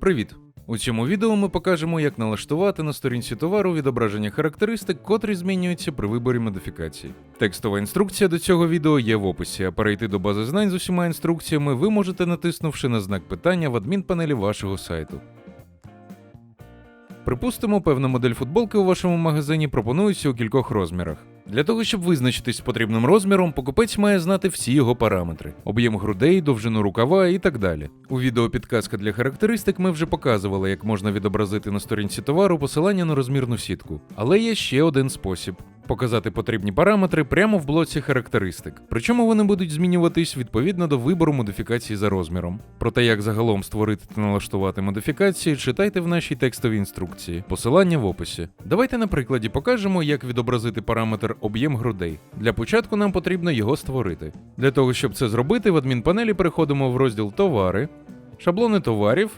Привіт! У цьому відео ми покажемо, як налаштувати на сторінці товару відображення характеристик, котрі змінюються при виборі модифікацій. Текстова інструкція до цього відео є в описі, а перейти до бази знань з усіма інструкціями ви можете натиснувши на знак питання в адмінпанелі вашого сайту. Припустимо, певна модель футболки у вашому магазині пропонується у кількох розмірах. Для того, щоб визначитись з потрібним розміром, покупець має знати всі його параметри: об'єм грудей, довжину рукава і так далі. У відео підказка для характеристик ми вже показували, як можна відобразити на сторінці товару посилання на розмірну сітку. Але є ще один спосіб. Показати потрібні параметри прямо в блоці характеристик. Причому вони будуть змінюватись відповідно до вибору модифікації за розміром. Про те, як загалом створити та налаштувати модифікації, читайте в нашій текстовій інструкції. Посилання в описі. Давайте на прикладі покажемо, як відобразити параметр об'єм грудей. Для початку нам потрібно його створити. Для того, щоб це зробити, в адмінпанелі переходимо в розділ Товари, шаблони товарів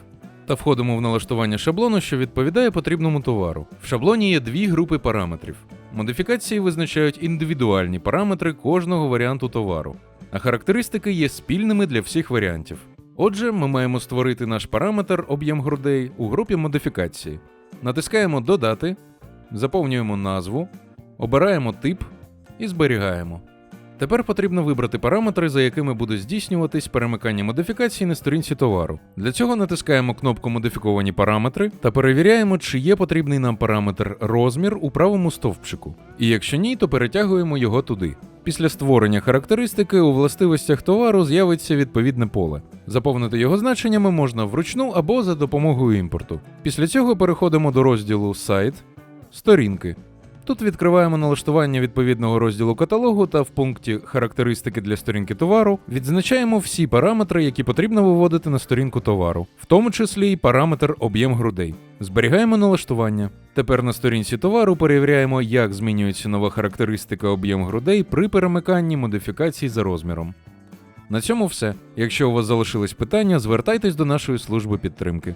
та входимо в налаштування шаблону, що відповідає потрібному товару. В шаблоні є дві групи параметрів. Модифікації визначають індивідуальні параметри кожного варіанту товару, а характеристики є спільними для всіх варіантів. Отже, ми маємо створити наш параметр об'єм грудей у групі модифікації. Натискаємо Додати, заповнюємо назву, обираємо тип і зберігаємо. Тепер потрібно вибрати параметри, за якими буде здійснюватись перемикання модифікацій на сторінці товару. Для цього натискаємо кнопку Модифіковані параметри та перевіряємо, чи є потрібний нам параметр розмір у правому стовпчику. І якщо ні, то перетягуємо його туди. Після створення характеристики у властивостях товару з'явиться відповідне поле. Заповнити його значеннями можна вручну або за допомогою імпорту. Після цього переходимо до розділу Сайт, Сторінки. Тут відкриваємо налаштування відповідного розділу каталогу та в пункті Характеристики для сторінки товару відзначаємо всі параметри, які потрібно виводити на сторінку товару, в тому числі й параметр об'єм грудей. Зберігаємо налаштування. Тепер на сторінці товару перевіряємо, як змінюється нова характеристика об'єм грудей при перемиканні модифікацій за розміром. На цьому все. Якщо у вас залишились питання, звертайтесь до нашої служби підтримки.